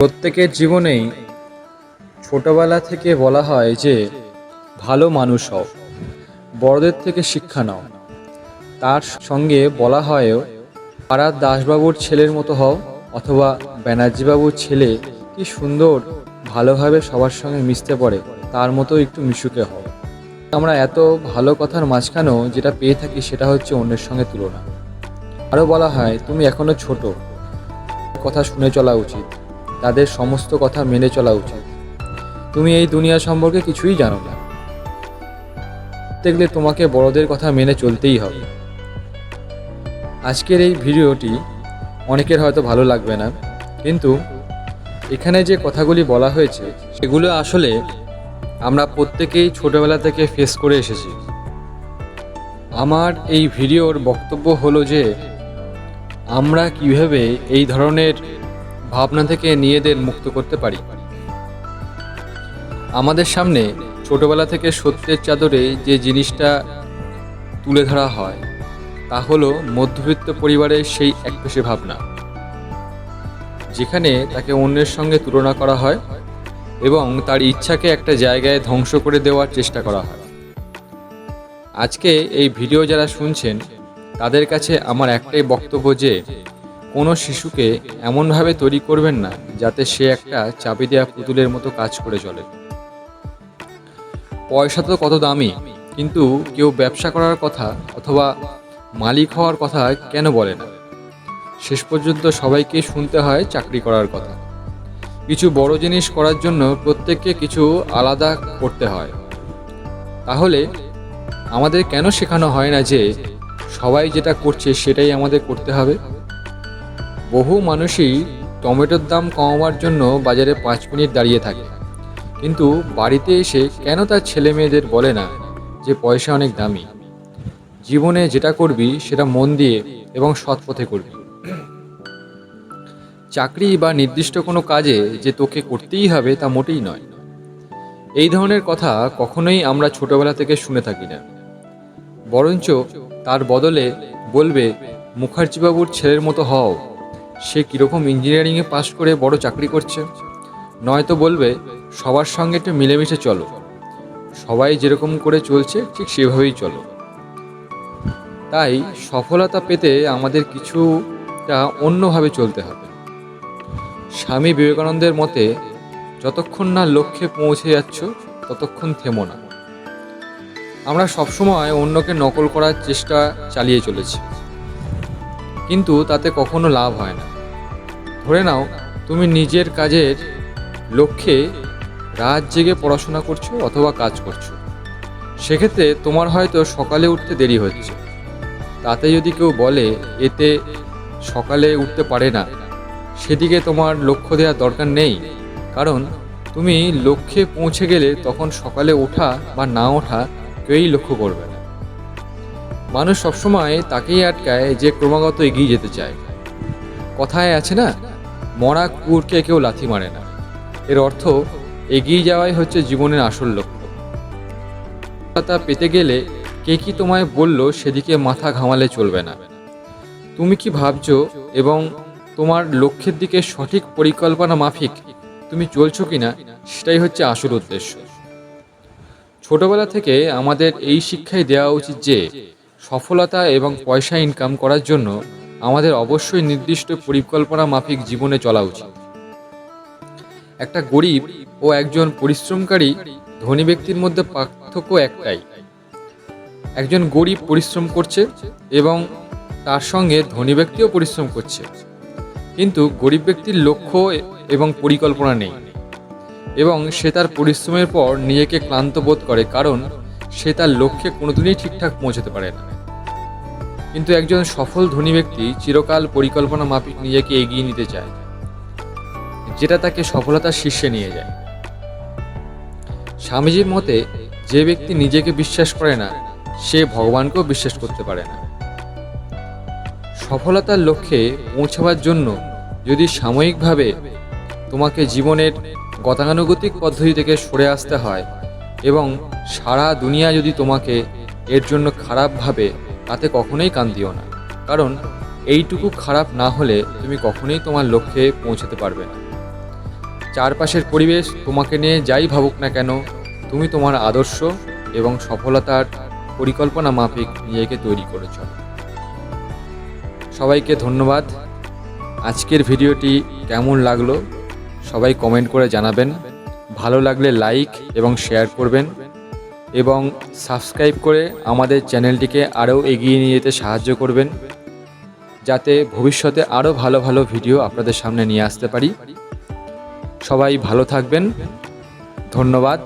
প্রত্যেকের জীবনেই ছোটবেলা থেকে বলা হয় যে, ভালো মানুষ হও, বড়দের থেকে শিক্ষা নাও। তার সঙ্গে বলা হয়ও পাড়ার দাসবাবুর ছেলের মতো হও অথবা ব্যানার্জিবাবুর ছেলে কি সুন্দর ভালোভাবে সবার সঙ্গে মিশতে পারে, তার মতো একটু মিশুকে হও। আমরা এত ভালো কথার মাঝখানেও যেটা পেয়ে থাকি সেটা হচ্ছে অন্যের সঙ্গে তুলনা। আরও বলা হয়, তুমি এখনও ছোট, কথা শুনে চলা উচিত। তাদের সমস্ত কথা মেনে চলা উচিত। তুমি এই দুনিয়া সম্পর্কে কিছুই জানো না। দেখলে তোমাকে বড়দের কথা মেনে চলতেই হবে। আজকের এই ভিডিওটি অনেকের হয়তো ভালো লাগবে না, কিন্তু এখানে যে কথাগুলি বলা হয়েছে, সেগুলো আসলে আমরা প্রত্যেকেই ছোটবেলা থেকে ফেস করে এসেছি। আমার এই ভিডিওর বক্তব্য হলো যে, আমরা কীভাবে এই ধরনের ভাবনা থেকে নিজেদের মুক্ত করতে পারি। আমাদের সামনে ছোটবেলা থেকে সত্যের চাদরে যে জিনিসটা তুলে ধরা হয়, তা হলো মধ্যবিত্ত পরিবারের সেই একপেশে ভাবনা। যেখানে তাকে অন্যের সঙ্গে তুলনা করা হয় এবং তার ইচ্ছাকে একটা জায়গায় ধ্বংস করে দেওয়ার চেষ্টা করা হয়। আজকে এই ভিডিও যারা শুনছেন, তাদের কাছে আমার একটাই বক্তব্য যে কোনো শিশুকে এমনভাবে তৈরি করবেন না যাতে সে একটা চাপি দেওয়া পুতুলের মতো কাজ করে চলে। পয়সা তো কত দামি, কিন্তু কেউ ব্যবসা করার কথা অথবা মালিক হওয়ার কথা কেন বলে না? শেষ পর্যন্ত সবাইকে শুনতে হয় চাকরি করার কথা। কিছু বড় জিনিস করার জন্য প্রত্যেককে কিছু আলাদা করতে হয়। তাহলে আমাদের কেন শেখানো হয় না যে সবাই যেটা করছে সেটাই আমাদের করতে হবে? বহু মানুষই টমেটোর দাম কমাবার জন্য বাজারে পাঁচ মিনিট দাঁড়িয়ে থাকে। কিন্তু বাড়িতে এসে কেন তার ছেলে মেয়েদের বলে না যে পয়সা অনেক দামি? জীবনে যেটা করবি সেটা মন দিয়ে এবং সৎ পথে করবি। চাকরি বা নির্দিষ্ট কোনো কাজে যে তোকে করতেই হবে তা মোটেই নয়। এই ধরনের কথা কখনোই আমরা ছোটবেলা থেকে শুনে থাকি না। বরঞ্চ তার বদলে বলবে, মুখার্জিবাবুর ছেলের মতো হও। সে কীরকম ইঞ্জিনিয়ারিংয়ে পাশ করে বড় চাকরি করছে? নয়তো বলবে, সবার সঙ্গে একটু মিলেমিশে চলো। সবাই যেরকম করে চলছে, ঠিক সেভাবেই চলো। তাই সফলতা পেতে আমাদের কিছুটা অন্যভাবে চলতে হবে। স্বামী বিবেকানন্দের মতে, যতক্ষণ না লক্ষ্যে পৌঁছে যাচ্ছ, ততক্ষণ থেমো না। আমরা সবসময় অন্যকে নকল করার চেষ্টা চালিয়ে চলেছি। কিন্তু তাতে কখনো লাভ হয় না। ধরে নাও, তুমি নিজের কাজের লক্ষ্যে রাত জেগে পড়াশোনা করছ অথবা কাজ করছ। সেক্ষেত্রে তোমার হয়তো সকালে উঠতে দেরি হচ্ছে। তাতে যদি কেউ বলে, এতে সকালে উঠতে পারে না, সেদিকে তোমার লক্ষ্য দেওয়ার দরকার নেই। কারণ তুমি লক্ষ্যে পৌঁছে গেলে তখন সকালে ওঠা বা না ওঠা কেউই লক্ষ্য করবে না। মানুষ সবসময় তাকেই আটকায় যে ক্রমাগত এগিয়ে যেতে চায়। কথায় আছে না? মরা কুকুরকে কেউ লাথি মারে না। এর অর্থ, এগিয়ে যাওয়াই হচ্ছে জীবনের আসল লক্ষ্য। তা পেতে গেলে কে কি তোমায় বলল সেদিকে মাথা ঘামালে চলবে না। তুমি কি ভাবছ এবং তোমার লক্ষ্যের দিকে সঠিক পরিকল্পনা মাফিক তুমি চলছো কিনা, সেটাই হচ্ছে আসল উদ্দেশ্য। ছোটবেলা থেকে আমাদের এই শিক্ষাই দেওয়া উচিত যে, সফলতা এবং পয়সা ইনকাম করার জন্য আমাদের অবশ্যই নির্দিষ্ট পরিকল্পনা মাফিক জীবনে চলা উচিত। একটা গরিব ও একজন পরিশ্রমকারী ধনী ব্যক্তির মধ্যে পার্থক্য একটাই। একজন গরিব পরিশ্রম করছে এবং তার সঙ্গে ধনী ব্যক্তিও পরিশ্রম করছে। কিন্তু গরিব ব্যক্তির লক্ষ্য এবং পরিকল্পনা নেই। এবং সে তার পরিশ্রমের পর নিজেকে ক্লান্ত বোধ করে, কারণ সে তার লক্ষ্যে কোনোদিনই ঠিকঠাক পৌঁছাতে পারে না। কিন্তু একজন সফল ধনী ব্যক্তি চিরকাল পরিকল্পনা মাফিক নিজেকে এগিয়ে নিতে চায়, যেটা তাকে সফলতার শীর্ষে নিয়ে যায়। স্বামীজির মতে, যে ব্যক্তি নিজেকে বিশ্বাস করে না, সে ভগবানকেও বিশ্বাস করতে পারে না। সফলতার লক্ষ্যে পৌঁছাবার জন্য যদি সাময়িকভাবে তোমাকে জীবনের গতানুগতিক পদ্ধতি থেকে সরে আসতে হয় এবং সারা দুনিয়া যদি তোমাকে এর জন্য খারাপ ভাবে তাতে কখনোই কান দিও না। কারণ, এইটুকু খারাপ না হলে তুমি কখনোই তোমার লক্ষ্যে পৌঁছাতে পারবে না। চারপাশের পরিবেশ তোমাকে নিয়ে যাই ভাবুক না কেন, তুমি তোমার আদর্শ এবং সফলতার পরিকল্পনা মাফিক নিজেকে তৈরি করেছ। সবাইকে ধন্যবাদ। আজকের ভিডিওটি কেমন লাগল? সবাই কমেন্ট করে জানাবেন। ভালো লাগলে লাইক এবং শেয়ার করবেন। এবং সাবস্ক্রাইব করে আমাদের চ্যানেলটিকে আরও এগিয়ে নিয়ে যেতে সাহায্য করবেন, যাতে ভবিষ্যতে আরও ভালো ভালো ভিডিও আপনাদের সামনে নিয়ে আসতে পারি। সবাই ভালো থাকবেন। ধন্যবাদ।